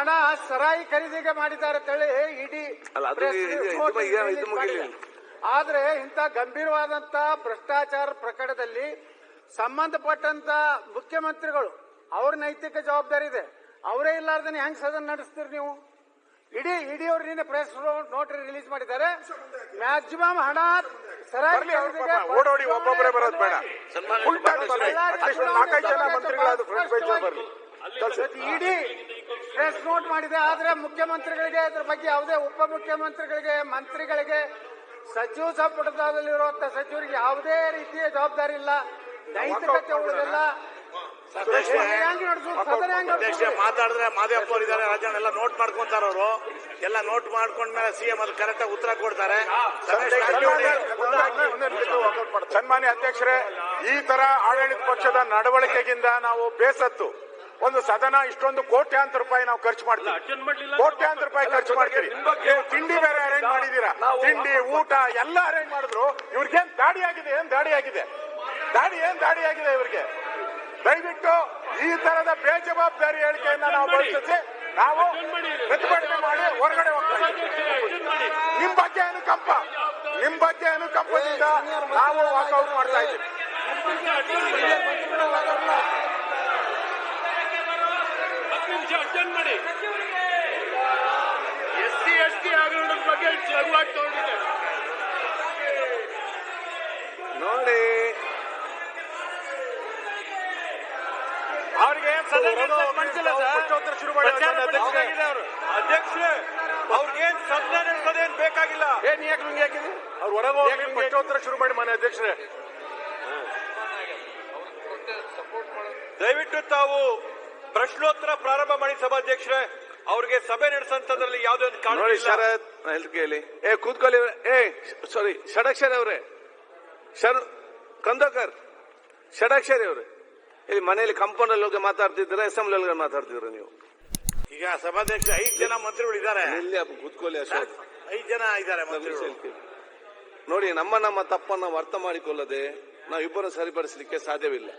ಹಣ ಸರಾಯಿ ಖರೀದಿಗೆ ಮಾಡಿದ್ದಾರೆ ಅಂತೇಳಿ ಇಡೀ. ಆದ್ರೆ ಇಂಥ ಗಂಭೀರವಾದಂತ ಭ್ರಷ್ಟಾಚಾರ ಪ್ರಕರಣದಲ್ಲಿ ಸಂಬಂಧಪಟ್ಟಂತ ಮುಖ್ಯಮಂತ್ರಿಗಳು ಅವ್ರ ನೈತಿಕ ಜವಾಬ್ದಾರಿ ಇದೆ. ಅವರೇ ಇಲ್ಲಾರ್ದನೆ ಹೆಂಗ್ ಸದನ ನಡೆಸ್ತೀರಿ ನೀವು? ಇಡೀ ಇಡೀ ಅವ್ರು ನಿನ್ನೆ ಪ್ರೆಸ್ ನೋಟ್ ರಿಲೀಸ್ ಮಾಡಿದ್ದಾರೆ. ಮ್ಯಾಕ್ಸಿಮಮ್ ಹಣ ಖರೀದಿಗೆ ಓಡೋಡಿ ಒಬ್ಬೊಬ್ಬರೇ ಬರೋದು ಬೇಡ. ಜನ ಫ್ರಂಟ್ ಪೇಜ್ ಬರ್ಲಿ. ಇಡೀ ಪ್ರೆಸ್ ನೋಟ್ ಮಾಡಿದೆ ಆದ್ರೆ ಮುಖ್ಯಮಂತ್ರಿಗಳಿಗೆ ಅದ್ರ ಬಗ್ಗೆ ಯಾವುದೇ ಉಪಮುಖ್ಯಮಂತ್ರಿಗಳಿಗೆ ಮಂತ್ರಿಗಳಿಗೆ ಸಚಿವ ಸಂಪುಟದಲ್ಲಿರುವಂತ ಸಚಿವರಿಗೆ ಯಾವುದೇ ರೀತಿಯ ಜವಾಬ್ದಾರಿ ಇಲ್ಲ. ನೈತಿಕತೆ ಉಳಿದಿಲ್ಲ. ಮಾತಾಡಿದ್ರೆ ಮಾದೇವಪ್ಪ ಅವರು ಇದ್ದಾರೆ ರಾಜಣ್ಣ ಎಲ್ಲ ನೋಟ್ ಮಾಡ್ಕೊಂತಾರ ಅವರು. ಎಲ್ಲ ನೋಟ್ ಮಾಡ್ಕೊಂಡ್ಮೇಲೆ ಸಿಎಂ ಅದು ಕರೆಕ್ಟ್ ಆಗಿ ಉತ್ತರ ಕೊಡ್ತಾರೆ. ಸನ್ಮಾನ್ಯ ಅಧ್ಯಕ್ಷರೇ ಈ ತರ ಆಡಳಿತ ಪಕ್ಷದ ನಡವಳಿಕೆಗಿಂದ ನಾವು ಬೇಸತ್ತು. ಒಂದು ಸದನ ಇಷ್ಟೊಂದು ಕೋಟ್ಯಾಂತರ ರೂಪಾಯಿ ನಾವು ಖರ್ಚು ಮಾಡ್ತೀವಿ. ಕೋಟ್ಯಾಂತರ ರೂಪಾಯಿ ಖರ್ಚು ಮಾಡ್ತೀವಿ ನೀವು ತಿಂಡಿ ಬೇರೆ ಅರೇಂಜ್ ಮಾಡಿದೀರಾ ತಿಂಡಿ ಊಟ ಎಲ್ಲ ಅರೇಂಜ್ ಮಾಡಿದ್ರು. ಇವ್ರಿಗೇನ್ ದಾಡಿ ಆಗಿದೆ ಏನ್ ದಾಡಿ ಆಗಿದೆ? ದಾಡಿ ಏನ್ ದಾಡಿ ಆಗಿದೆ ಇವ್ರಿಗೆ? ದಯವಿಟ್ಟು ಈ ತರದ ಬೇಜವಾಬ್ದಾರಿ ಹೇಳಿಕೆಯನ್ನ ನಾವು ಬಳಸಿದ್ರೆ ನಾವು ಪ್ರತಿಭಟನೆ ಮಾಡಿ ಹೊರಗಡೆ ಹೋಗ್ತಾ ಇದ್ದೀವಿ. ನಿಮ್ ಬಗ್ಗೆ ಅನುಕಂಪ. ನಿಮ್ ಬಗ್ಗೆ ಅನುಕಂಪದಿಂದ ನಾವು ವಾಕೌಟ್ ಮಾಡ್ತಾ ಇದ್ದೀವಿ. ಎಸ್ ಸಿ ಎಸ್ ಟಿ ಹಗರಣದ ಬಗ್ಗೆ ಲಘುವಾಗಿ ತಗೊಂಡಿದೆ ನೋಡಿ. ಅವ್ರಿಗೆ ಪ್ರಶ್ನೋತ್ತರ ಶುರು ಮಾಡಿ ಅಧ್ಯಕ್ಷರೇ. ಅವ್ರಿಗೇನ್ ಸದನ ನಡೆಸೋದೇನ್ ಬೇಕಾಗಿಲ್ಲ. ಏನ್ ಯಾಕೆ ನಿಮ್ಗೆ ಯಾಕಿದೆ? ಅವ್ರು ಹೊರಗೆ ಹೋಗಿ ಪ್ರಶ್ನೋತ್ತರ ಶುರು ಮಾಡಿ ಮನೆ ಅಧ್ಯಕ್ಷರೇ. ದಯವಿಟ್ಟು ತಾವು ಪ್ರಶ್ನೋತ್ತರ ಪ್ರಾರಂಭ ಮಾಡಿ ಸಭಾಧ್ಯಕ್ಷರೇ ಅವ್ರಿಗೆ ಸಭೆ ನಡೆಸಂತದ್ರಲ್ಲಿ ಯಾವುದೇ ಒಂದು ಕಾರಣ ನೋಡಿ. ಶರತ್ ಹೆಲ್ತ್ ಕೇಳಿ. ಏ ಕೂತ್ಕೊಳ್ಳಿ ಇವ್ರೆ. ಏ ಸಾರಿ ಷಡಕ್ಷರಿ ಅವರೇ. ಶರ್ ಕಂದೋಕರ್ ಷಡಕ್ಷರಿ ಅವರೇ. ಇಲ್ಲಿ ಮನೆಯಲ್ಲಿ ಕಾಂಪೌಂಡ್ ಅಲ್ಲಿ ಹೋಗಿ ಮಾತಾಡ್ತಿದ್ದೀರಾ ಅಸೆಂಬ್ಲಿ ಅಲ್ಲಿ ಮಾತಾಡ್ತಿದ್ರೆ ನೀವು? ಈಗ ಸಭಾಧ್ಯಕ್ಷ ಐದು ಜನ ಮಂತ್ರಿಗಳು ಇದ್ದಾರೆ. ಇಲ್ಲಿ ಅಪ್ಪ ಕೂತ್ಕೊಳ್ಳಿ ಅಶೋಕ್ ಐದು ಜನ ಇದ್ದಾರೆ ಮಂತ್ರಿಗಳು. ನೋಡಿ ನಮ್ಮ ನಮ್ಮ ತಪ್ಪನ್ನ ಅರ್ಥ ಮಾಡಿಕೊಳ್ಳದೆ ನಾವು ಇಬ್ಬರು ಸರಿಪಡಿಸಲಿಕ್ಕೆ ಸಾಧ್ಯವಿಲ್ಲ.